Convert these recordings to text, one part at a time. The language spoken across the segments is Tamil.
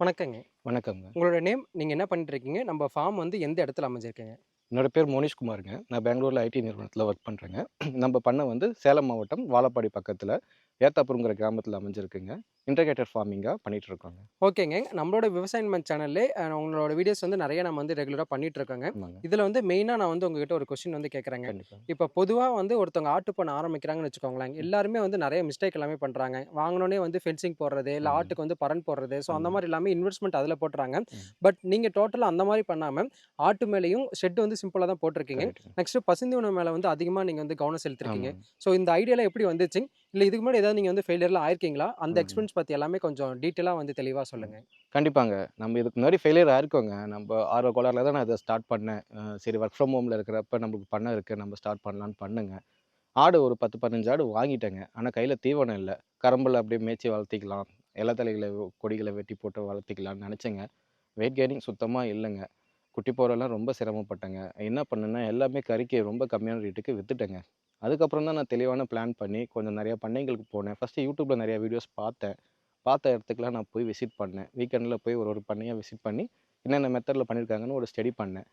வணக்கங்க. வணக்கங்க. உங்களோட நேம், நீங்க என்ன பண்ணிட்டு இருக்கீங்க? நம்ம ஃபார்ம் வந்து எந்த இடத்துல அமைஞ்சிருக்குங்க? என்னோட பேர் மோனிஷ்குமாருங்க. நான் பெங்களூர்ல ஐடி நிறுவனத்தில ஒர்க் பண்றேங்க. நம்ம பண்ண வந்து சேலம் மாவட்டம் வாழப்பாடி பக்கத்தில ஏத்தாப்பூர்ங்கிற கிராமத்தில அமைஞ்சிருக்குங்க. இன்டகிரேட்டட் ஃபார்மிங்கா பண்ணிட்டு இருக்கோங்க. ஓகேங்க. நம்மளோட விவசாயம் சேனல்லே உங்களோட வீடியோஸ் வந்து நெறைய நம்ம வந்து ரெகுலரா பண்ணிட்டு இருக்கோங்க. இதில வந்து மெயினா நான் வந்து உங்ககிட்ட ஒரு கொஸ்டின் வந்து கேட்குறேங்க. இப்ப பொதுவா வந்து ஒருத்தவங்க ஆட்டு பண்ண ஆரம்பிக்கிறாங்கன்னு வச்சுக்கோங்களேன். எல்லாருமே வந்து நெறைய மிஸ்டேக் எல்லாமே பண்றாங்க. வாங்குனோனே வந்து ஃபென்சிங் போடுறது, இல்ல. ஆட்டுக்கு வந்து பரண் போடுறது. ஸோ அந்த. மாரி எல்லாமே இன்வெஸ்ட்மென்ட் அதில போட்டுறாங்க. பட் நீங்க டோட்டலா அந்த மாரி பண்ணாம, ஆட்டு மேலேயும் ஷெட் வந்து சிம்பிளா தான் போட்டுருக்கீங்க. நெக்ஸ்ட்டு பசுந்தீவனம் மேல வந்து அதிகமா நீங்க வந்து கவனம் செலுத்தியிருக்கீங்க. ஆமாங்க. ஸோ இந்த ஐடியாலாம் எப்படி வந்துச்சு? இல்ல இதுக்கு முன்னாடி ஏதாவது நீங்க வந்து ஃபெயிலியர்லாம் ஆயிருக்கீங்களா? அந்த. எக்ஸ்பீரியன்ஸ் பத்தி எல்லாமே கொஞ்சம் டீட்டெயிலா வந்து தெளிவா சொல்லுங்க. கண்டிப்பாங்க. நம்ம இதுக்கு முன்னாடி ஃபெயிலியர் ஆயிருக்கோங்க. நம்ப ஆர்வ கோளாறுல தான் நான் இத ஸ்டார்ட் பண்ணேன். சரி வொர்க் ஃப்ரம் ஹோம்ல இருக்கிறப்ப நமக்கு பண்ண இருக்கு. நம்ம ஸ்டார்ட் பண்ணலான்னு பண்ணேங்க. ஆடு ஒரு 10, 15 ஆடு வாங்கிட்டேங்க. ஆனா கையில தீவனம் இல்ல. கரும்புல அப்படியே மேய்ச்சி வளர்த்திக்கலாம். இல தழைகள கொடிகள வெட்டி போட்டு வளர்த்திக்கலாம்னு நெனச்சேங்க. வெயிட் கெய்னிங் சுத்தமா இல்லங்க. குட்டி போடலாம் ரொம்ப சிரமப்பட்டேங்க. என்ன பண்ணேன்னா, எல்லாமே கறிக்கு ரொம்ப கம்மியான ரேட்டுக்கு வித்துட்டேங்க. அதுக்கப்புறம் தான் நான் தெளிவான பிளான் பண்ணி கொஞ்சம் நிறைய பண்ணைகளுக்கு போனேன். ஃபஸ்ட்டு யூடியூப்பில் நிறையா வீடியோஸ் பார்த்தேன். பார்த்த இடத்துக்குலாம் நான் போய் விசிட் பண்ணேன். வீக்கெண்டில் போய் ஒரு ஒரு பண்ணையாக விசிட் பண்ணி, என்னென்ன மெத்தடில் பண்ணியிருக்காங்கன்னு ஒரு ஸ்டடி பண்ணேன்.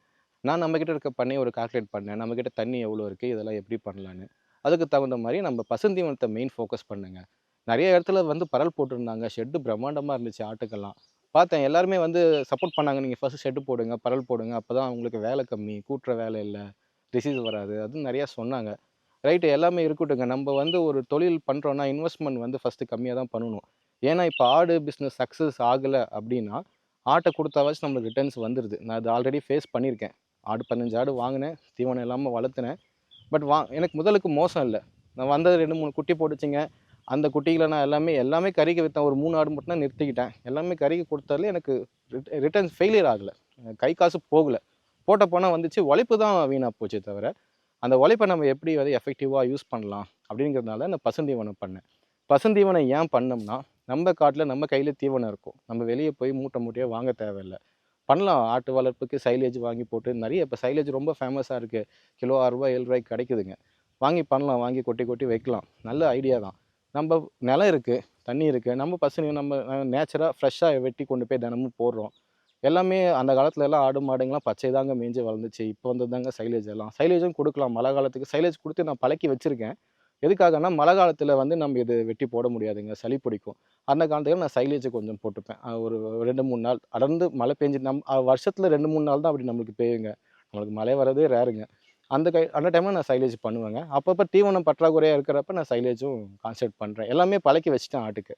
நான் நம்மக்கிட்ட இருக்க பண்ணையை ஒரு கால்குலேட் பண்ணேன். நம்மக்கிட்ட தண்ணி எவ்வளோ இருக்குது இதெல்லாம் எப்படி பண்ணலான்னு. அதுக்கு தகுந்த மாதிரி நம்ம பசுந்தீவனத்தை மெயின் ஃபோக்கஸ் பண்ணேங்க. நிறைய இடத்துல வந்து பரல் போட்டிருந்தாங்க. ஷெட்டு பிரம்மாண்டமாக இருந்துச்சு ஆட்டுக்கெல்லாம். பார்த்தேன் எல்லாருமே வந்து சப்போர்ட் பண்ணாங்க. நீங்கள் ஃபஸ்ட்டு ஷெட்டு போடுங்க, பரல் போடுங்க. அப்பதான் அவங்களுக்கு வேலை கம்மி. கூட்டுற வேலை இல்லை டிசீஸ் வராது. அதுவும் நிறையா சொன்னாங்க. ரைட்டு எல்லாமே இருக்கட்டுங்க. நம்ம வந்து ஒரு தொழில் பண்ணுறோன்னா இன்வெஸ்ட்மெண்ட் வந்து ஃபஸ்ட்டு கம்மியாக தான் பண்ணணும். ஏன்னா, இப்போ ஆடு பிஸ்னஸ் சக்சஸ் ஆகலை அப்படின்னா, ஆட்டை கொடுத்தாவாச்சும் நம்மளுக்கு ரிட்டர்ன்ஸ் வந்துடுது நான் அது ஆல்ரெடி ஃபேஸ் பண்ணியிருக்கேன். ஆடு 15 ஆடு வாங்கினேன் தீவனம் இல்லாமல் வளர்த்துனேன். பட் வா எனக்கு முதலுக்கு மோசம் இல்லை நான் வந்தது 2, 3 குட்டி போட்டுச்சிங்க அந்த குட்டிகளை நான் எல்லாமே எல்லாமே கறிக்கு விற்றேன் ஒரு மூணு ஆடு மட்டும் தான் நிறுத்திக்கிட்டேன். எல்லாமே கறிக்கு கொடுத்தாலே எனக்கு ரிட்டர்ன்ஸ் ஃபெயிலியர் ஆகலை கை காசு போகலை போட்ட போனால் வந்துச்சு. உழைப்பு தான் வீணாக போச்சு தவிர, அந்த உழைப்ப நம்ம எப்படி வந்து எஃபெக்டிவாக யூஸ் பண்ணலாம் அப்படிங்கிறதுனால நான் பசுந்தீவனம் பண்ணேன். பசுந்தீவனம் ஏன் பண்ணோம்னா, நம்ம காட்டில் நம்ம கையில் தீவனம் இருக்கும். நம்ம வெளியே போய் மூட்டை மூட்டையாக வாங்க தேவையில்ல. பண்ணலாம். ஆட்டு வளர்ப்புக்கு சைலேஜ் வாங்கி போட்டு நிறைய இப்போ சைலேஜ் ரொம்ப ஃபேமஸாக இருக்குது கிலோ ஆறுரூவா ஏழு ரூபாய்க்கு கிடைக்குதுங்க. வாங்கி பண்ணலாம். வாங்கி கொட்டி கொட்டி வைக்கலாம். நல்ல ஐடியா தான். நம்ம நிலம் இருக்குது தண்ணி இருக்குது நம்ம பசுனி நம்ம நேச்சராக ஃப்ரெஷ்ஷாக வெட்டி கொண்டு போய் தினமும் போடுறோம். எல்லாமே அந்த காலத்துல எல்லாம் ஆடு, மாடுங்களாம் பச்சை தாங்க மேய்ஞ்சு வளர்ந்துச்சு. இப்போ வந்து தாங்க சைலேஜ் எல்லாம். சைலேஜும் கொடுக்கலாம் மழை காலத்துக்கு சைலேஜ் கொடுத்து நான் பழக்கி வச்சிருக்கேன். எதுக்காகன்னா, மழை காலத்துல வந்து நம்ம இது வெட்டி போட முடியாதுங்க. சளி பிடிக்கும். அந்த காரணத்துக்காக நான் சைலேஜ் கொஞ்சம் போட்டுப்பேன். ஒரு 2, 3 நாள் அடர்ந்து மழை பெஞ்சு நம் வருஷத்தில் வருஷத்துல 2, 3 நாள் தான் அப்படி நம்மளுக்கு பெய்யுங்க. நம்மளுக்கு மழை வரதே ரேருங்க. அந்த கை அந்த டைமில் நான் சைலேஜ் பண்ணுவேங்க. அப்பப்போ தீவனம் பற்றாக்குறையாக இருக்கிறப்ப நான் சைலேஜும் கான்சென்ட் பண்ணுறேன் எல்லாமே பழக்கி வச்சுட்டேன் ஆட்டுக்கு.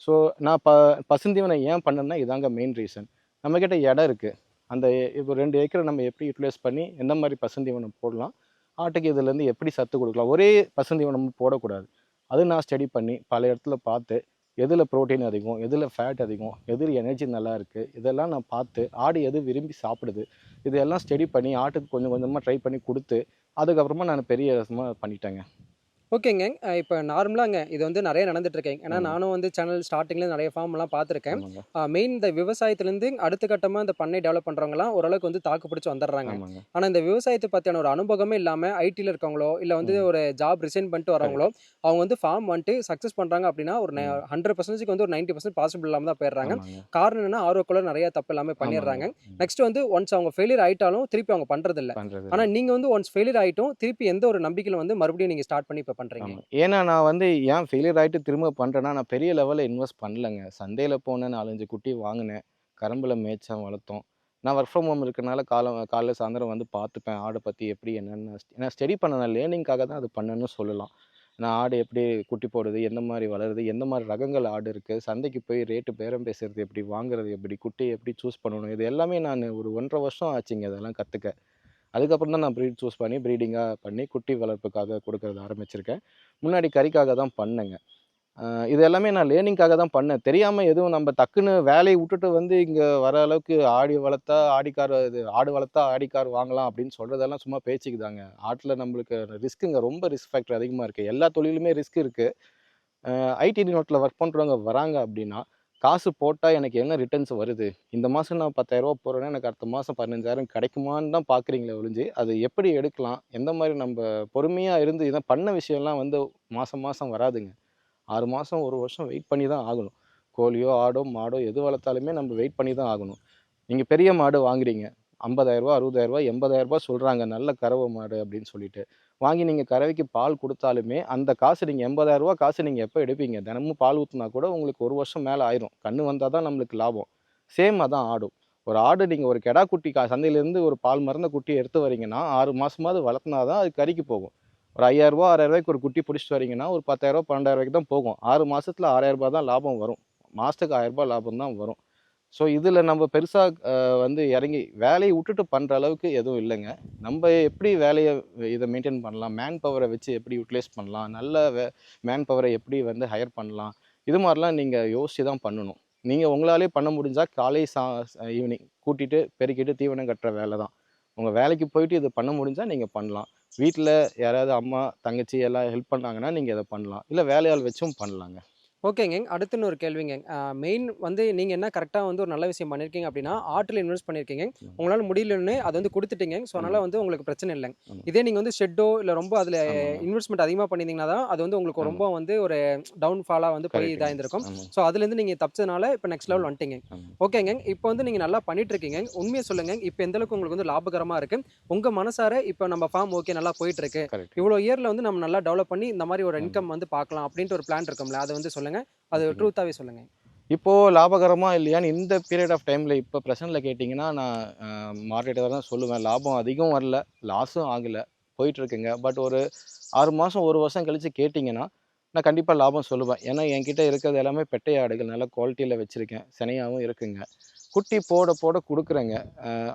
ஸோ நான் ப பசுந்தீவனை ஏன் பண்ணேன்னா, இதாங்க மெயின் ரீசன். நம்மக்கிட்ட இடம் இருக்குது அந்த இப்போ ரெண்டு ஏக்கரை நம்ம எப்படி யூட்டிலைஸ் பண்ணி எந்த மாதிரி பசுந்தீவனம் போடலாம்? ஆட்டுக்கு இதுலேருந்து எப்படி சத்து கொடுக்கலாம் ஒரே பசுந்தீவனம் போடக்கூடாது. அது நான் ஸ்டடி பண்ணி பல இடத்துல பார்த்து, எதில் புரோட்டீன் அதிகம்? எதில் ஃபேட் அதிகம்? எதில் எனர்ஜி நல்லா இருக்குது இதெல்லாம் நான் பார்த்து, ஆடு எது விரும்பி சாப்பிடுது? இதெல்லாம் ஸ்டடி பண்ணி ஆட்டுக்கு கொஞ்சம் கொஞ்சமாக ட்ரை பண்ணி கொடுத்து அதுக்கப்புறமா நான் பெரிய விதமா பண்ணிட்டேங்க. ஓகேங்க. இப்ப நார்மலாங்க இது வந்து நெறைய நடந்துட்டு இருக்குங்க. ஏன்னா. நானும் வந்து சேனல் ஸ்டார்ட்டிங்ல நெறைய ஃபார்ம்லாம் பார்த்துருக்கேன். மெயின் இந்த விவசாயத்துலேருந்து அடுத்த கட்டமா இந்த பண்ணை டெவலப் பண்றவங்கலாம் ஓரளவுக்கு வந்து தாக்கு பிடிச்சு வந்துடுறாங்க. ஆமாங்க. ஆனா இந்த விவசாயத்த பத்தியான ஒரு அனுபவமே இல்லாம ஐடில இருக்கவங்களோ, இல்ல வந்து. ஒரு ஜாப் ரிசைன் பண்ணிட்டு வரவங்களோ, அவங்க வந்து ஃபார்ம் வந்துட்டு சக்சஸ் பண்றாங்க அப்படின்னா, ஒரு ம். 100%க்கு வந்து ஒரு 90% பாசிபிள் இல்லாம தான் போயிடுறாங்க. காரணம் என்னன்னா, ஆர்வக்கோளாறு நெறைய தப்பு எல்லாமே ஆமாங்க. பண்ணிடுறாங்க. நெக்ஸ்ட் வந்து ஒன்ஸ் அவங்க ஃபெயிலியர் ஆயிட்டாலும், திருப்பி அவங்க பண்றதில்ல. பண்றது ஆனா இல்ல. நீங்க வந்து ஒன்ஸ் ஃபெயிலியர் ஆயிட்டும், திருப்பி எந்த ஒரு நம்பிக்கையில வந்து மறுபடியும் நீங்க ஸ்டார்ட் பண்ணி இப்ப பண்ணுறீங்க ஏன்னா நான் வந்து ஏன் ஃபெயிலியர் ஆகிட்டு திரும்ப பண்ணுறேன்னா நான் பெரிய லெவலில் இன்வெஸ்ட் பண்ணலங்க. சந்தையில் போனேன் 4, 5 குட்டி வாங்கினேன் கரும்பில் மேய்ச்சேன் வளர்த்தோம். நான் ஒர்க் ஃப்ரம் ஹோம் இருக்கனால காலம் காலைல சாயந்தரம் வந்து பார்த்துப்பேன். ஆடை பற்றி எப்படி என்னென்னு நான் ஸ்டடி பண்ணேன். லேர்னிங்காக தான் அது பண்ணேன்னு சொல்லலாம். நான் ஆடு எப்படி குட்டி போடுது? எந்த மாதிரி வளருது? எந்த மாதிரி ரகங்கள் ஆடு இருக்குது சந்தைக்கு போய் ரேட்டு பேரம் பேசுகிறது எப்படி? வாங்குறது எப்படி? குட்டியை எப்படி சூஸ் பண்ணணும்? இது எல்லாமே நான் ஒரு 1 1/2 வருஷம் ஆச்சுங்க இதெல்லாம் கற்றுக்க அதுக்கப்புறம் தான் நான் ப்ரீட் சூஸ் பண்ணி ப்ரீடிங்காக பண்ணி குட்டி வளர்ப்புக்காக கொடுக்கறது ஆரம்பிச்சிருக்கேன். முன்னாடி கறிக்காக தான் பண்ணேங்க. இது எல்லாமே நான் லேர்னிங்காக தான் பண்ணேன். தெரியாமல் எதுவும் நம்ம டக்குன்னு வேலையை விட்டுட்டு வந்து இங்கே வர அளவுக்கு ஆடி வளர்த்தா ஆடிக்கார் இது ஆடு வளர்த்தா ஆடி கார் வாங்கலாம் அப்படின்னு சொல்கிறதெல்லாம் சும்மா பேச்சுக்கு தாங்க. நம்மளுக்கு ரிஸ்க்குங்க ரொம்ப ரிஸ்க் ஃபேக்டர் அதிகமாக இருக்குது எல்லா தொழிலுமே ரிஸ்க் இருக்குது ஐடி நோட்டில் ஒர்க் பண்ணுறவங்க வராங்க அப்படின்னா, காசு போட்டால் எனக்கு என்ன ரிட்டர்ன்ஸ் வருது? இந்த மாதம் நான் பத்தாயிரரூபா 10,000 போடுறேன்னா, எனக்கு அடுத்த மாதம் பதினஞ்சாயிரம் கிடைக்குமான்னு தான் பார்க்குறீங்களே ஒழிஞ்சு, அது எப்படி எடுக்கலாம்? எந்த மாதிரி நம்ம பொறுமையாக இருந்து இதை பண்ண விஷயம்லாம் வந்து மாதம் மாதம் வராதுங்க. ஆறு மாதம் ஒரு வருஷம் வெயிட் பண்ணி தான் ஆகணும். கோழியோ ஆடோ மாடோ எது வளர்த்தாலுமே நம்ம வெயிட் பண்ணி தான் ஆகணும் நீங்கள் பெரிய மாடு வாங்குறீங்க ஐம்பதாயிரரூபா அறுபதாயிரரூபா எண்பதாயிரரூபா சொல்கிறாங்க நல்ல கறவை மாடு அப்படின்னு சொல்லிட்டு வாங்கி நீங்கள் கறவைக்கு பால் கொடுத்தாலுமே அந்த காசு நீங்கள் எண்பதாயிரரூவா காசு நீங்கள் எப்போ எடுப்பீங்க? தினமும் பால் ஊற்றினா கூட உங்களுக்கு ஒரு வருஷம் மேலே ஆயிரும். கண்ணு வந்தால் தான் நம்மளுக்கு லாபம். சேம் அதான் ஆடும். ஒரு ஆடு நீங்கள் ஒரு கெடா குட்டி கா சந்தையிலேருந்து ஒரு பால் மருந்த குட்டி எடுத்து வரீங்கன்னா ஆறு மாதமாவது வளர்த்துனா தான் அது கறிக்கு போகும். ஒரு ஐயாயிரரூபா ஆறாயிரரூபாய்க்கு ஒரு குட்டி பிடிச்சிட்டு வரீங்கன்னா ஒரு பத்தாயிரரூபா பன்னெண்டாயிரரூபாய்க்கு தான் போகும். ஆறு மாதத்தில் ஆறாயிரரூபா தான் லாபம் வரும். மாதத்துக்கு ஆயிரரூபா லாபம் தான் வரும். ஸோ இதில் நம்ம பெருசாக வந்து இறங்கி வேலையை விட்டுட்டு பண்ணுற அளவுக்கு எதுவும் இல்லைங்க. நம்ம எப்படி வேலையை இதை மெயின்டைன் பண்ணலாம்? மேன் பவரை வச்சு எப்படி யூட்டிலைஸ் பண்ணலாம்? நல்ல வே மேன் பவரை எப்படி வந்து ஹையர் பண்ணலாம்? இது மாதிரிலாம் நீங்கள் யோசித்து தான் பண்ணணும். நீங்கள் உங்களாலே பண்ண முடிஞ்சால் காலை சா ஈவினிங் கூட்டிகிட்டு பெருக்கிட்டு தீவனம் கட்டுற வேலை தான். உங்கள் வேலைக்கு போயிட்டு இது பண்ண முடிஞ்சால் நீங்கள் பண்ணலாம். வீட்டில் யாராவது அம்மா தங்கச்சி எல்லாம் ஹெல்ப் பண்ணாங்கன்னா நீங்கள் இதை பண்ணலாம். இல்லை வேலையாள் வச்சும் பண்ணலாங்க. ஓகேங்க அடுத்துன்னு ஒரு கேள்விங்க மெயின் வந்து நீங்கள் என்ன கரெக்டாக வந்து ஒரு நல்ல விஷயம் பண்ணியிருக்கீங்க அப்படின்னா ஆட்டில் இன்வெஸ்ட் பண்ணியிருக்கீங்க. உங்களால் முடியலன்னு அதை வந்து கொடுத்துட்டீங்க ஸோ அதனால் வந்து உங்களுக்கு பிரச்சனை இல்லைங்க. இதே நீங்கள் வந்து ஷெட்டோ இல்லை ரொம்ப அதில். இன்வெஸ்ட்மெண்ட் அதிகமாக பண்ணியிருந்தீங்கன்னா தான் அது வந்து உங்களுக்கு. ரொம்ப வந்து ஒரு டவுன்ஃபாலாக வந்து போய். இதாக இருந்திருக்கும் ஸோ அதுலேருந்து நீங்கள் தப்பிச்சதுனால இப்போ நெக்ஸ்ட் லெவல் வந்துட்டீங்க ஓகேங்க இப்போ வந்து நீங்கள் நல்லா பண்ணிட்டு இருக்கீங்க உண்மையை சொல்லுங்க இப்போ எந்த அளவுக்கு உங்களுக்கு வந்து லாபகரமாக இருக்கு? உங்கள் மனசார இப்போ நம்ம ஃபார்ம் ஓகே நல்லா போயிட்டு இருக்கு. கரெக்ட் இவ்வளோ இயரில் வந்து நம்ம நல்லா டெவலப் பண்ணி இந்த மாதிரி ஒரு. இன்கம் வந்து பார்க்கலாம் அப்படின்ட்டு ஒரு பிளான் இருக்கும்ல அதை வந்து சொல்லுங்க அது Okay. ட்ரூத்தாகவே சொல்லுங்க. இப்போது லாபகரமா இல்லையான்னு இந்த பீரியட் ஆஃப் டைமில் இப்போ ப்ரெசென்ட்டில் கேட்டிங்கன்னா நான் மார்க்கெட்டை தான் சொல்லுவேன். லாபம் அதிகம் வரல லாஸும் ஆகலை போயிட்டுருக்குங்க. பட் ஒரு ஆறு மாதம் ஒரு வருஷம் கழித்து கேட்டிங்கன்னா நான் கண்டிப்பாக லாபம் சொல்லுவேன். ஏன்னா என்கிட்ட இருக்கிறது எல்லாமே பெட்டை ஆடுகள் நல்ல குவாலிட்டியில் வச்சுருக்கேன். சினையாகவும் இருக்குங்க. குட்டி போட போட கொடுக்குறேங்க.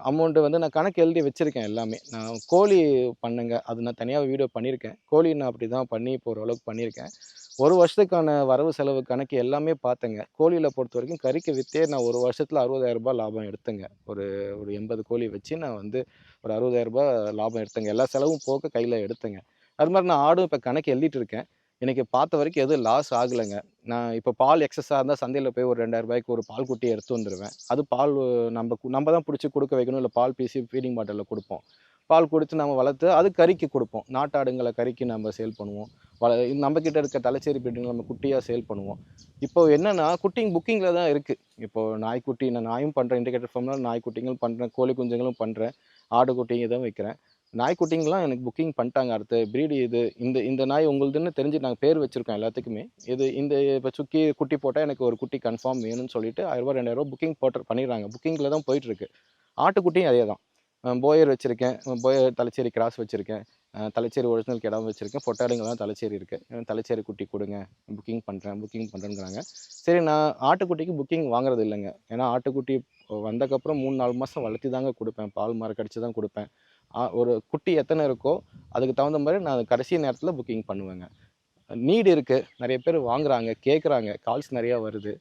அமௌண்ட்டு வந்து நான் கணக்கு எழுதி வச்சுருக்கேன் எல்லாமே. நான் கோழி பண்ணுங்க. அது நான் தனியாக வீடியோ பண்ணியிருக்கேன். கோழி நான் அப்படி தான் பண்ணி இப்போ ஓரளவுக்கு பண்ணியிருக்கேன். ஒரு வருஷத்துக்கான வரவு செலவு கணக்கு எல்லாமே பார்த்தேங்க. கோழியில் பொறுத்த வரைக்கும் கறிக்கு விற்றே நான் ஒரு வருஷத்தில் அறுபதாயிரம் ரூபாய் லாபம் எடுத்தேங்க. ஒரு ஒரு எண்பது கோழி வச்சு நான் வந்து ஒரு அறுபதாயிரம் ரூபாய் லாபம் எடுத்தேங்க. எல்லா செலவும் போக்க கையில் எடுத்தேங்க. அது மாதிரி நான் ஆடும் இப்போ கணக்கு எழுதிட்டு இருக்கேன். எனக்கு பார்த்த வரைக்கும் எதுவும் லாஸ் ஆகலைங்க. நான் இப்போ பால் எக்ஸஸாக இருந்தால் சந்தையில் போய் ஒரு ரெண்டாயிரம் ரூபாய்க்கு ஒரு பால் குட்டி எடுத்து வந்துடுவேன் அது பால் நம்ம நம்ம தான் பிடிச்சி கொடுக்க வைக்கணும். இல்லை பால் பீசி ஃபீடிங் பாட்டிலில் கொடுப்போம். பால் கொடுத்து நம்ம வளர்த்து அது கறிக்கு கொடுப்போம். நாட்டாடுங்களை கறிக்கு நம்ம சேல் பண்ணுவோம். வள நம்மக்கிட்ட இருக்க தலைச்சேரி பீடிங்களை நம்ம குட்டியாக சேல் பண்ணுவோம். இப்போ என்னன்னா குட்டிங் புக்கிங்கில் தான் இருக்குது இப்போது நாய்க்குட்டி நான் நாயும் பண்ணுறேன் இண்டிகேட்டர் ஃபார்மில் நாய்க்குட்டிங்களும் பண்ணுறேன் கோழி குஞ்சுங்களும் பண்ணுறேன் ஆடு குட்டிங்க தான் வைக்கிறேன். நாய்க்குட்டிங்கெலாம் எனக்கு புக்கிங் பண்ணிட்டாங்க அடுத்து. ப்ரீடு இது இந்த இந்த நாய் உங்களுதுன்னு தெரிஞ்சு நாங்கள் பேர் வச்சுருக்கோம் எல்லாத்துக்குமே. இது இந்த இப்போ சுக்கி குட்டி போட்டால் எனக்கு ஒரு குட்டி கன்ஃபார்ம் வேணும்னு சொல்லிட்டு ஆயிரரூபா ரெண்டாயிரரூபா புக்கிங் போட்டு பண்ணிடுறாங்க. புக்கிங்கில் தான் போயிட்டுருக்கு ஆட்டுக்குட்டியும் அதே தான். போயர் வச்சுருக்கேன். போயர் தலைச்சேரி கிராஸ் வச்சுருக்கேன். தலைச்சேரி ஒரிஜினல் கிடம் வச்சுருக்கேன். பொட்டாடுங்கெல்லாம் தலைச்சேரி இருக்குது தலைச்சேரி குட்டி கொடுங்க. புக்கிங் பண்ணுறேன் புக்கிங் பண்ணுறேங்கிறாங்க சரி நான் ஆட்டுக்குட்டிக்கு புக்கிங் வாங்குறது இல்லைங்க. ஏன்னா ஆட்டுக்குட்டி வந்தக்கப்புறம் மூணு நாலு மாதம் வளர்த்தி தாங்க கொடுப்பேன். பால் மரம் கடிச்சு தான் கொடுப்பேன். ஒரு குட்டி எத்தனை இருக்கோ அதுக்கு தகுந்த மாதிரி நான் கடைசி நேரத்தில் புக்கிங் பண்ணுவேங்க. நீடு இருக்குது நிறைய பேர் வாங்குறாங்க கேட்குறாங்க கால்ஸ் நிறையா வருது.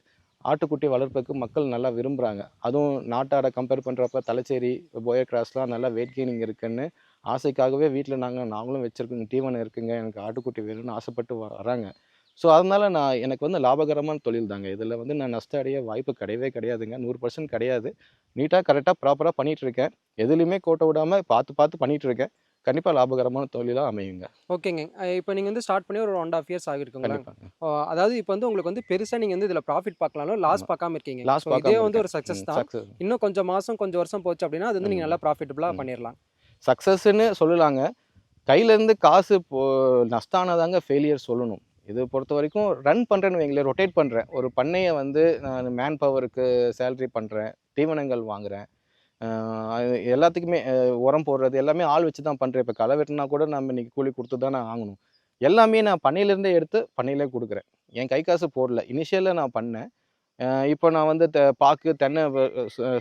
ஆட்டுக்குட்டி வளர்ப்புக்கு மக்கள் நல்லா விரும்புகிறாங்க அதுவும் நாட்டாட கம்பேர் பண்ணுறப்ப தலைச்சேரி போயர் கிராஸ்லாம் நல்லா வெயிட் கெய்னிங் இருக்குன்னு ஆசைக்காகவே வீட்டில் நாங்கள் நாங்களும் வச்சுருக்கோங்க தீவனம் இருக்குங்க எனக்கு ஆட்டுக்குட்டி வேணும்னு ஆசைப்பட்டு வராங்க. ஸோ அதனால் நான் எனக்கு வந்து லாபகரமான தொழில் தாங்க. இதில் வந்து நான் நஷ்டம் அடைய வாய்ப்பு கிடையவே கிடையாதுங்க. நூறு பர்சன்ட் கிடையாது. நீட்டாக கரெக்டாக ப்ராப்பராக பண்ணிகிட்ருக்கேன் எதுலேயுமே கோட்டை விடாமல் பார்த்து பார்த்து பண்ணிகிட்ருக்கேன் கண்டிப்பாக லாபகரமான தொழிலாக அமையுங்க. ஓகேங்க. இப்போ நீங்கள் வந்து ஸ்டார்ட் பண்ணி ஒரு ஒன் ஆஃப் இயர்ஸ் ஆகிருக்குங்களா? அதாவது இப்போ வந்து உங்களுக்கு வந்து பெருசாக நீங்கள் வந்து இதில் ப்ராஃபிட் பார்க்கலாம்ல? லாஸ். பார்க்காம இருக்கீங்க. லாஸ் இதே வந்து ஒரு சக்ஸஸ் தான். இன்னும் கொஞ்சம் மாதம் கொஞ்சம் வருஷம் போச்சு அப்படின்னா அது வந்து நீங்கள். நல்லா ப்ராஃபிட்டபுளாக. பண்ணிடலாம் சக்ஸஸ்ன்னு சொல்லலாங்க. கையிலேருந்து காசு போ நஷ்டானதாங்க ஃபெயிலியர் சொல்லணும். இது பொறுத்த வரைக்கும் ரன் பண்ணுறேன்னு வைங்களேன் ரொட்டேட் பண்ணுறேன் ஒரு பண்ணையை வந்து நான் மேன் பவருக்கு சேலரி பண்ணுறேன் தீவனங்கள் அது எல்லாத்துக்குமே உரம் போடுறது எல்லாமே ஆள் வச்சு தான் பண்ணுறேன் இப்போ களை வெட்டினா கூட நம்ம இன்றைக்கி கூலி கொடுத்து தானே ஆகணும். எல்லாமே நான் பண்ணையிலேருந்தே எடுத்து பண்ணையிலே கொடுக்குறேன். என் கை காசு போடல. இனிஷியலில் நான் பண்ணேன். இப்போ நான் வந்து தெ பாக்கு தென்னை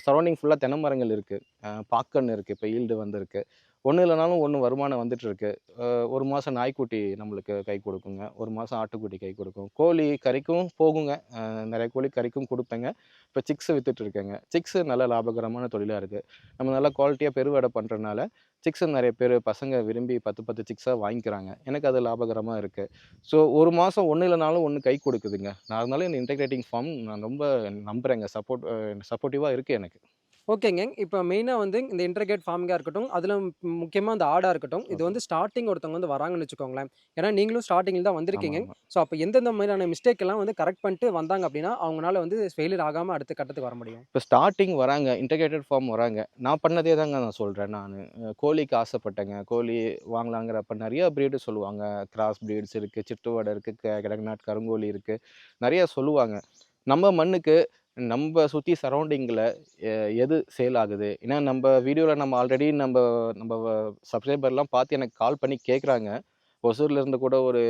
சரௌண்டிங் ஃபுல்லாக தென்னை மரங்கள் இருக்குது பாக்கன்னு இருக்குது இப்போ ஈல்டு வந்திருக்கு. ஒன்று இல்லைனாலும் ஒன்று வருமானம் வந்துட்டு இருக்கு ஒரு மாதம் நாய்க்குட்டி நம்மளுக்கு கை கொடுக்குங்க. ஒரு மாதம் ஆட்டுக்குட்டி கை கொடுக்கும். கோழி கறிக்கும் போகுங்க. நிறைய கோழி கறிக்கும் கொடுப்பேங்க. இப்போ சிக்ஸ் வித்துட்டு இருக்கேங்க சிக்ஸ் நல்ல லாபகரமான தொழிலாக இருக்குது நம்ம நல்லா குவாலிட்டியாக பெருவடை பண்ணுறதுனால சிக்ஸ் நிறைய பேர் பசங்க விரும்பி பத்து பத்து சிக்ஸாக வாங்கிக்கிறாங்க. எனக்கு அது லாபகரமாக இருக்குது ஸோ ஒரு மாதம் ஒன்று இல்லைனாலும் ஒன்று கை கொடுக்குதுங்க. நான் அதனால இந்த இன்டெகிரேட்டிங் ஃபார்ம் நான் ரொம்ப நம்புகிறேங்க சப்போர்ட் சப்போர்ட்டிவாக இருக்குது எனக்கு. ஓகேங்க. இப்ப மெயினா வந்து இந்த இன்டர்கேட் ஃபார்மிங்கா இருக்கட்டும், அதுல முக்கியமா அந்த ஆடா இருக்கட்டும், இது. வந்து ஸ்டார்ட்டிங் ஒருத்தவங்க வந்து வராங்கன்னு வச்சுக்கோங்களேன். ஏன்னா நீங்களும் ஸ்டார்ட்டிங்ல தான் வந்திருக்கீங்க. ஸோ அப்ப எந்தெந்த மாதிரியான மிஸ்டேக் எல்லாம் வந்து கரெக்ட் பண்ணிட்டு வந்தாங்க அப்படின்னா, அவங்கனால வந்து ஃபெயிலியர் ஆகாம அடுத்த கட்டத்துக்கு வர முடியும்? இப்போ ஸ்டார்ட்டிங் வராங்க, இன்டகிரேட்டட் ஃபார்ம் வராங்க. நான் பண்ணதே தாங்க நான் சொல்றேன் நானு. கோழிக்கு ஆசைப்பட்டேங்க. கோழி வாங்கலாங்கிறப்ப நெறைய ப்ரீடு சொல்லுவாங்க. கிராஸ் ப்ரீட்ஸ் இருக்கு, சிட்டுவாடு இருக்கு, க கடக்நாத் கருங்கோழி இருக்கு. நெறைய சொல்லுவாங்க. நம்ம மண்ணுக்கு நம்ம சுற்றி சரௌண்டிங்கில் எது சேல் ஆகுது? ஏன்னா நம்ம வீடியோவில் நம்ம ஆல்ரெடி நம்ம நம்ம வ சப்ஸ்கிரைபர்லாம் பார்த்து எனக்கு கால் பண்ணி கேட்குறாங்க. ஒசூர்லேருந்து கூட ஒரு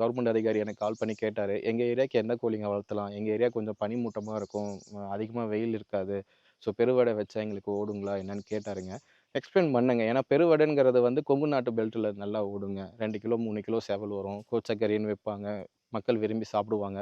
கவர்மெண்ட் அதிகாரி எனக்கு கால் பண்ணி கேட்டார் எங்கள் ஏரியாவுக்கு எந்த கோழிங்க வளர்த்தலாம்? எங்கள் ஏரியா கொஞ்சம் பனிமூட்டமாக இருக்கும். அதிகமாக வெயில் இருக்காது. ஸோ பெருவடை வச்சா எங்களுக்கு ஓடுங்களா? என்னன்னு கேட்டாருங்க. எக்ஸ்பிளைன் பண்ணுங்க ஏன்னா பெருவடைங்கிறது வந்து கொங்கு நாட்டு பெல்ட்டில் நல்லா ஓடுங்க. ரெண்டு கிலோ, மூணு கிலோ சேவல் வரும். கோச்சக்கரின்னு வைப்பாங்க மக்கள் விரும்பி சாப்பிடுவாங்க.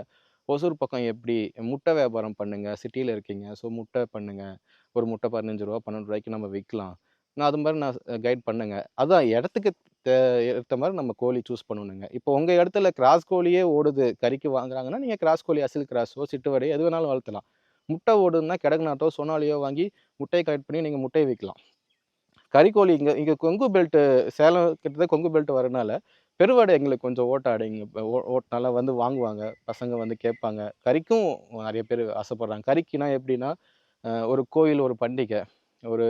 ஒசூர் பக்கம் எப்படி? முட்டை வியாபாரம் பண்ணுங்கள் சிட்டியில் இருக்கீங்க. ஸோ முட்டை பண்ணுங்கள் ஒரு முட்டை பதினஞ்சு ரூபா பன்னெண்டு ரூபாய்க்கு நம்ம விற்கலாம் நான் அது மாதிரி நான் கைட் பண்ணுங்க அதான் இடத்துக்கு தே மாதிரி நம்ம கோழி சூஸ் பண்ணணுங்க. இப்போ உங்கள் இடத்துல கிராஸ் கோழியே ஓடுது, கறிக்கு வாங்குறாங்கன்னா, நீங்கள் கிராஸ் கோழி அசில் கிராஸோ, சிட்டுவடை எது வேணாலும் வளர்த்தலாம். முட்டை ஓடுதுன்னா கடக்நாத்தோ, சோனாலியோ வாங்கி முட்டையை கலெக்ட் பண்ணி நீங்கள் முட்டையை விற்கலாம் கறிக்கோழி இங்கே இங்கே கொங்கு பெல்ட்டு சேலம் கிட்டத்தட்ட கொங்கு பெல்ட் வரனால, பெருவாடை எங்களுக்கு கொஞ்சம் ஓட்டாடைங்க ஓ ஓட்னால வந்து வாங்குவாங்க. பசங்க வந்து கேட்பாங்க. கறிக்கும் நிறைய பேர் ஆசைப்படுறாங்க. கறிக்குனா எப்படின்னா, ஒரு கோயில், ஒரு பண்டிகை, ஒரு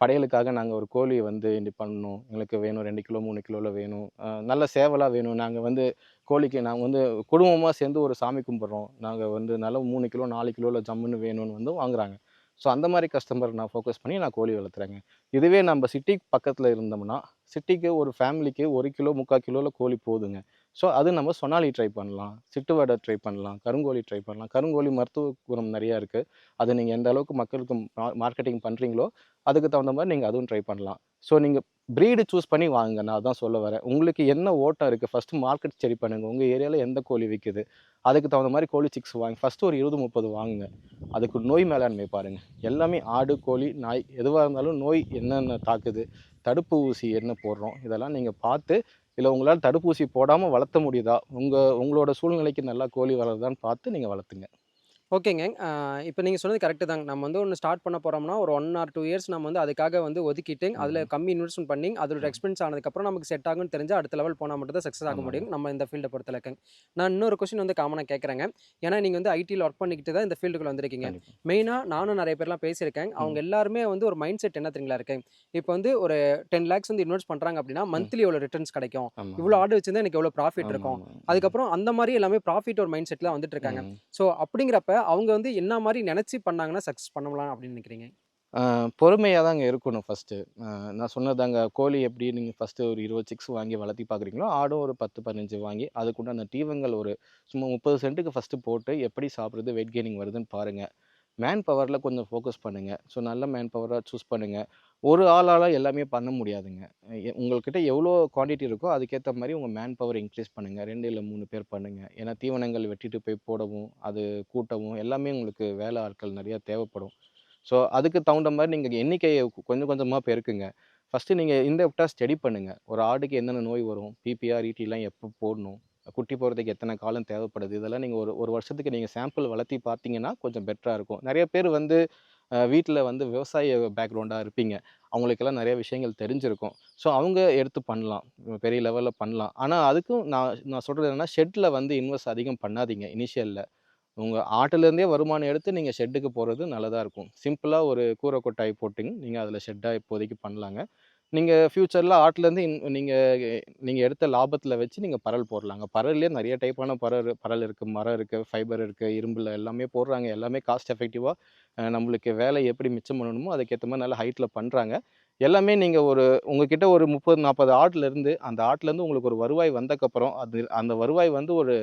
படையலுக்காக நாங்கள் ஒரு கோழி வந்து இப்படி பண்ணணும். எங்களுக்கு வேணும் ரெண்டு கிலோ, மூணு கிலோவில் வேணும். நல்ல சேவலாக வேணும். நாங்கள் வந்து கோழிக்கு நாங்கள் வந்து குடும்பமாக சேர்ந்து ஒரு சாமி கும்பிட்றோம் நாங்கள் வந்து நல்ல மூணு கிலோ, நாலு கிலோவில் ஜம்முன்னு வேணும்னு வந்து வாங்குறாங்க. ஸோ அந்த மாதிரி கஸ்டமர் நான் ஃபோக்கஸ் பண்ணி நான் கோழி வளர்த்துறேங்க. இதுவே நம்ம சிட்டி பக்கத்தில் இருந்தோம்னா, சிட்டிக்கு ஒரு ஃபேமிலிக்கு ஒரு கிலோ, முக்கால் கிலோவில் கோழி போதுங்க. ஸோ அது நம்ம சொனாலி ட்ரை பண்ணலாம். சிட்டுவடை ட்ரை பண்ணலாம். கருங்கோழி ட்ரை பண்ணலாம். கருங்கோழி மருத்துவ குணம் நிறையா இருக்குது அது நீங்கள் எந்த அளவுக்கு மக்களுக்கு மா மார்க்கெட்டிங் பண்ணுறீங்களோ அதுக்கு தகுந்த மாதிரி நீங்கள் அதுவும் ட்ரை பண்ணலாம். ஸோ நீங்கள் ப்ரீடு சூஸ் பண்ணி வாங்க நான் அதான் சொல்ல வரேன். உங்களுக்கு என்ன ஓட்டம் இருக்குது ஃபஸ்ட்டு மார்க்கெட் சரி பண்ணுங்கள் உங்கள் ஏரியாவில் எந்த கோழி விற்குது அதுக்கு தகுந்த மாதிரி கோழி சிக்ஸ் வாங்கி ஃபர்ஸ்ட்டு ஒரு 20, 30 வாங்குங்க. அதுக்கு நோய் மேலாண்மை பாருங்கள் எல்லாமே ஆடு, கோழி, நாய் எதுவாக இருந்தாலும் நோய் என்னென்ன தாக்குது? தடுப்பு ஊசி என்ன போடுறோம்? இதெல்லாம் நீங்கள் பார்த்து, இல்லை உங்களால் தடுப்பூசி போடாமல் வளர்த்த முடியுதா? உங்கள் உங்களோட சூழ்நிலைக்கு நல்லா கோழி வளருதான்னு பார்த்து நீங்கள் வளர்த்துங்க. ஓகேங்க. இப்ப நீங்க சொன்னது கரெக்ட்டு தாங்க. நம்ம வந்து ஒண்ணு ஸ்டார்ட் பண்ண போறோம்னா, ஒரு 1 ஆர் 2 இயர்ஸ் நம்ம வந்து அதுக்காக வந்து ஒதுக்கிட்டு, அதுல. கம்மி இன்வெஸ்ட்மென்ட் பண்ணி, அதோட. எக்ஸ்பென்ஸ் ஆனதுக்கப்புறம் நமக்கு செட் ஆகும்னு தெரிஞ்சா, அடுத்த லெவல் போனா மட்டும் தான் சக்சஸ் ஆக. முடியும். நம்ம இந்த ஃபீல்ட பொறுத்தளவுக்குங்க. நான் இன்னொரு கொஸ்டின் வந்து காமனா கேட்கறேங்க. ஏன்னா நீங்க வந்து ஐடில ஒர்க் பண்ணிக்கிட்டு தான் இந்த ஃபீல்டுக்குள்ள வந்திருக்கீங்க. கண்டிப்பா. மெயினா நானும் நெறைய பேர்லாம் பேசியிருக்கேன். அவங்க. எல்லாருமே வந்து ஒரு மைண்ட் செட் என்ன தெரியுங்களா இருக்கு? இப்ப வந்து ஒரு 10 லேக்ஸ் வந்து இன்வெஸ்ட் பண்றாங்க அப்படின்னா. மந்த்லி எவ்வளோ ரிட்டர்ன்ஸ் கிடைக்கும்? இவ்வளோ. ஆடு வச்சிருந்தா எனக்கு எவ்வளோ ப்ராஃபிட் இருக்கும்? அதுக்கப்புறம் அந்த மாரி எல்லாமே ப்ராஃபிட் ஒரு மைண்ட் செட்ல வந்துட்டு இருக்காங்க. ஸோ அப்படிங்கிறப்ப அவங்க வந்து என்ன மாதிரி நினச்சி பண்ணாங்கன்னா சக்ஸஸ் பண்ணலாம் அப்படின்னு நினைக்கிறீங்க? பொறுமையாக தாங்க இருக்கணும் ஃபஸ்ட்டு நான் சொன்னதாங்க கோழி எப்படி நீங்கள் ஃபஸ்ட்டு ஒரு 20 சிக்ஸ் வாங்கி வளர்த்தி பார்க்குறீங்களோ, ஆடும் ஒரு 10, 15 வாங்கி அதுக்குண்டான தீவங்கள் ஒரு சும்மா 30 சென்ட்டுக்கு ஃபர்ஸ்ட்டு போட்டு எப்படி சாப்பிட்றது வெயிட் கெய்னிங் வருதுன்னு பாருங்கள் மேன் பவரில் கொஞ்சம் ஃபோக்கஸ் பண்ணுங்கள் ஸோ நல்ல மேன் பவராக சூஸ் பண்ணுங்கள் ஒரு ஆளால் எல்லாமே பண்ண முடியாதுங்க. உங்கள்கிட்ட எவ்வளோ குவான்டிட்டி இருக்கோ, அதுக்கேற்ற மாதிரி உங்கள் மேன் பவர் இன்க்ரீஸ் பண்ணுங்கள் ரெண்டு இல்லை மூணு பேர் பண்ணுங்கள் ஏன்னா தீவனங்கள் வெட்டிட்டு போய் போடவும், அது கூட்டவும் எல்லாமே உங்களுக்கு வேலை ஆட்கள் நிறையா தேவைப்படும். ஸோ அதுக்கு தகுந்த மாதிரி நீங்கள் எண்ணிக்கையை கொஞ்சம் கொஞ்சமாக பெருக்குங்க. ஃபஸ்ட்டு நீங்கள் இந்த விட்டால் ஸ்டடி பண்ணுங்கள் ஒரு ஆடுக்கு என்னென்ன நோய் வரும்? பிபிஆர், ஈடிலாம் எப்போ போடணும்? குட்டி போகிறதுக்கு எத்தனை காலம் தேவைப்படுது? இதெல்லாம் நீங்கள் ஒரு ஒரு வருஷத்துக்கு நீங்கள் சாம்பிள் வளர்த்தி பார்த்தீங்கன்னா, கொஞ்சம் பெட்டராக இருக்கும். நிறைய பேர் வந்து வீட்டில் வந்து விவசாய பேக்ரவுண்டாக இருப்பீங்க. அவங்களுக்கெல்லாம் நிறைய விஷயங்கள் தெரிஞ்சிருக்கும். ஸோ அவங்க எடுத்து பண்ணலாம். பெரிய லெவலில் பண்ணலாம். ஆனால் அதுக்கும் நான் நான் சொல்கிறது என்னென்னா ஷெட்டில் வந்து இன்வெஸ்ட் அதிகம் பண்ணாதீங்க இனிஷியலில் உங்கள் ஆட்டிலேருந்தே வருமானம் எடுத்து நீங்கள் ஷெட்டுக்கு போகிறது நல்லதாக இருக்கும். சிம்பிளாக ஒரு கூரை கொட்டாய் போட்டுங்க, நீங்கள் அதில் ஷெட்டாக இப்போதைக்கு பண்ணலாங்க. நீங்கள் ஃப்யூச்சரில் ஆட்டுலேருந்து இன் நீங்கள் நீங்கள் எடுத்த லாபத்தில் வச்சு நீங்கள் பரல் போடலாங்க. பரல்லே நிறைய டைப்பான பரல் பரல் இருக்குது மரம் இருக்குது ஃபைபர் இருக்குது இரும்பில் எல்லாமே போடுறாங்க. எல்லாமே காஸ்ட் எஃபெக்டிவாக நம்மளுக்கு வேலை எப்படி மிச்சம் பண்ணணுமோ, அதுக்கேற்ற மாதிரி நல்லா ஹைட்டில் பண்ணுறாங்க எல்லாமே நீங்கள் ஒரு உங்ககிட்ட ஒரு 30, 40 ஆட்லேருந்து அந்த ஆட்லேருந்து உங்களுக்கு ஒரு வருவாய் வந்தக்கப்புறம், அது அந்த வருவாய் வந்து ஒரு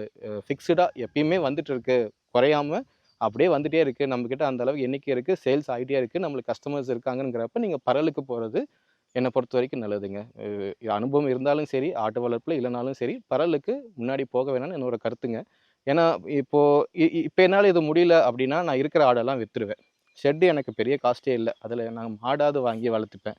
ஃபிக்ஸ்டாக எப்பயுமே வந்துட்டு இருக்கு. குறையாம அப்படியே வந்துகிட்டே இருக்குது நம்மக்கிட்ட அந்த அளவுக்கு எண்ணிக்கை இருக்குது சேல்ஸ் ஆகிட்டே இருக்குது நம்மளுக்கு கஸ்டமர்ஸ் இருக்காங்கங்கிறப்ப நீங்கள் பரலுக்கு போகிறது என்னை பொறுத்த வரைக்கும் நல்லதுங்க. அனுபவம் இருந்தாலும் சரி, ஆட்டு வளர்ப்பில் இல்லைனாலும் சரி, பரலுக்கு முன்னாடி போக வேணாம்னு என்னோட கருத்துங்க. ஏன்னா இப்போ இ இது முடியல அப்படின்னா, நான் இருக்கிற ஆடெல்லாம் விற்றுருவேன் ஷெட்டு எனக்கு பெரிய காஸ்ட்டே இல்லை அதில் நான் மாடாவது வாங்கி வளர்த்துப்பேன்.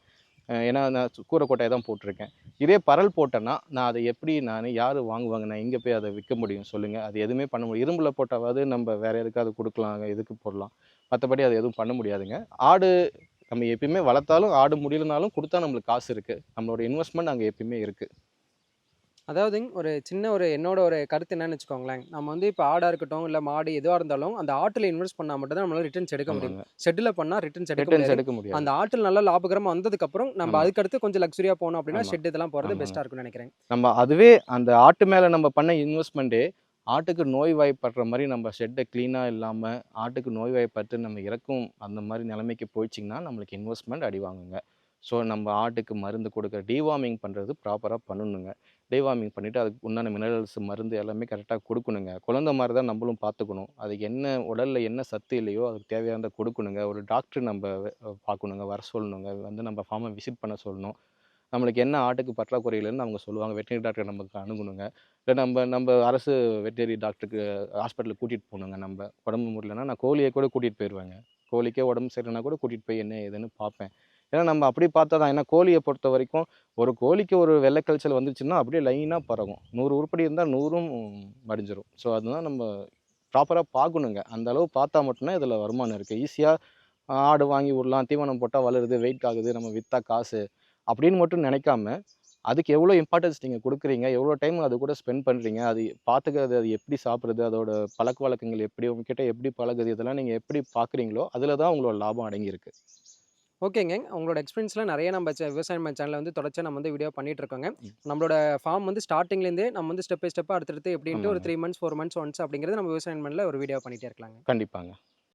ஏன்னா நான் கூரை கொட்டாய் தான் போட்டிருக்கேன். இதே பரல் போட்டேன்னா, நான் அதை எப்படி நான் யார் வாங்குவாங்க? நான் எங்கே போய் அதை விற்க முடியும் சொல்லுங்கள் அது எதுவுமே பண்ண முடியும். இரும்பில் போட்டாவது நம்ம வேறு வேற எதுக்காவது கொடுக்கலாம் எதுக்கு போடலாம். மற்றபடி அது எதுவும் பண்ண முடியாதுங்க ஆடு நம்ம எப்பயுமே வளர்த்தாலும் ஆடு முடியலனாலும் கொடுத்தா நம்மளுக்கு காசு இருக்குது நம்மளோட இன்வெஸ்ட்மெண்ட் அங்கே எப்பயுமே இருக்குது அதாவதுங்க ஒரு சின்ன ஒரு என்னோட ஒரு கருத்து என்னன்னு வச்சுக்கோங்களேன். நம்ம வந்து இப்போ ஆடா இருக்கட்டும் இல்லை மாடு எதுவாக இருந்தாலும் அந்த ஆட்டில் இன்வெஸ்ட் பண்ணால் மட்டும் தான் நம்மளால ரிட்டர்ன்ஸ் எடுக்க முடியும். ஷெட்டில் பண்ணால் ரிட்டர்ன்ஸ் எடுக்க எடுக்க முடியாது. அந்த ஆட்டில் நல்லா லாபகரமாக வந்ததுக்கு அப்புறம் நம்ம. அதுக்கடுத்து கொஞ்சம் லக்ஸரியாக போனோம் அப்படின்னா. ஷெட் இதெல்லாம் போகிறது. பெஸ்ட்டாக இருக்கும்னு நினைக்கிறேன். நம்ம அதுவே அந்த ஆட்டு மேலே நம்ம பண்ண இன்வெஸ்ட்மெண்ட்டே ஆட்டுக்கு நோய் வாய்ப்படுற மாதிரி நம்ம ஷெட்டை க்ளீனாக இல்லாமல் ஆட்டுக்கு நோய் வாய்ப்பட்டு நம்ம இறக்கும் அந்த மாதிரி நிலைமைக்கு போயிடுச்சிங்கன்னா நம்மளுக்கு இன்வெஸ்ட்மெண்ட் அடிவாங்குங்க ஸோ நம்ம ஆட்டுக்கு மருந்து கொடுக்க டிவார்மிங் பண்ணுறது ப்ராப்பராக பண்ணணுங்க. டிவார்மிங் பண்ணிவிட்டு அதுக்கு உண்டான மினரல்ஸ் மருந்து எல்லாமே கரெக்டாக கொடுக்கணுங்க. குழந்த மாதிரி தான் நம்மளும் பார்த்துக்கணும். அதுக்கு என்ன உடலில் என்ன சத்து இல்லையோ அதுக்கு தேவையானதை கொடுக்கணுங்க. ஒரு டாக்டர் நம்ம பார்க்கணுங்க வர சொல்லணுங்க. வந்து நம்ம ஃபார்மை விசிட் பண்ண சொல்லணும். நம்மளுக்கு என்ன ஆட்டுக்கு பற்றாக்குறை இல்லைன்னு அவங்க சொல்லுவாங்க. வெட்டினரி டாக்டர் நமக்கு அணுகணுங்க. இல்லை நம்ம நம்ம அரசு வெட்டரி டாக்டருக்கு ஹாஸ்பிட்டலுக்கு கூட்டிகிட்டு போகணுங்க நம்ம. உடம்பு முடியலன்னா நான் கோழியை கூட கூட்டிகிட்டு போயிடுவேங்க கோழிக்கே உடம்பு சரியில்லைனா கூட கூட்டிகிட்டு போய் என்ன ஏதுன்னு பார்ப்பேன். ஏன்னா நம்ம அப்படி பார்த்தா தான் ஏன்னா கோழியை பொறுத்த வரைக்கும் ஒரு கோழிக்கு ஒரு வெள்ளை கல்ச்சல் வந்துச்சுன்னா அப்படியே லைனாக பரவும். நூறு உருப்படி இருந்தால் நூறும் மடிஞ்சிடும் ஸோ அதுதான் நம்ம ப்ராப்பராக பார்க்கணுங்க. அந்த அளவு பார்த்தா மட்டும்தான் இதில் வருமானம் இருக்குது ஈஸியாக ஆடு வாங்கி விடலாம் தீவனம் போட்டால் வளருது வெயிட் ஆகுது நம்ம விற்றா காசு அப்படின்னு மட்டும் நினைக்காம அதுக்கு எவ்வளோ இம்பார்ட்டன்ஸ் நீங்கள் கொடுக்குறீங்க? எவ்வளோ டைம் அது கூட ஸ்பெண்ட் பண்ணுறீங்க அது பார்த்துக்கிறது அது எப்படி சாப்பிட்றது? அதோட பழக்க வழக்கங்கள் எப்படி? உங்ககிட்ட எப்படி பழகுது? இதெல்லாம் நீங்கள் எப்படி பார்க்குறீங்களோ அதில் தான் உங்களோட லாபம் அடங்கியிருக்கு. ஓகேங்க. உங்களோட எக்ஸ்பீரியன்ஸ்லாம் நிறைய நம்ம சே- விவசாயம் சேனலில் வந்து தொடர்ச்சியாக நம்ம வந்து வீடியோ பண்ணிட்டு இருக்கோங்க நம்மளோட ஃபார்ம் வந்து ஸ்டார்டிங்லேருந்தே நம்ம வந்து ஸ்டெப் பை ஸ்டெப்பாக அடுத்தடுத்து எப்படின்ட்டு ஒரு. Three months four months once அப்படிங்கிறது நம்ம விவசாயம் பண்ணல ஒரு வீடியோ பண்ணிட்டே இருக்கலாங்க. கண்டிப்பாங்க.